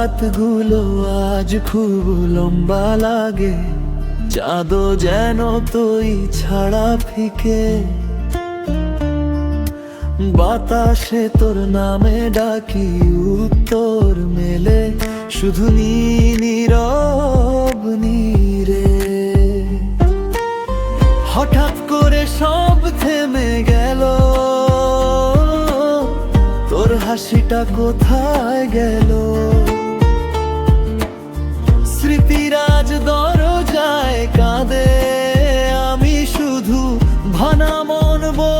রাতগুলো আজ খুব লম্বা লাগে। চাঁদও যেন তুই ছাড়া ফিকে। বাতাসে তোর নামে ডাকি, উত্তর মেলে। শুধু নীরব নীরে। হঠাৎ করে সব থেমে গেল। তোর হাসিটা কোথায় গেল? ঘন মন বল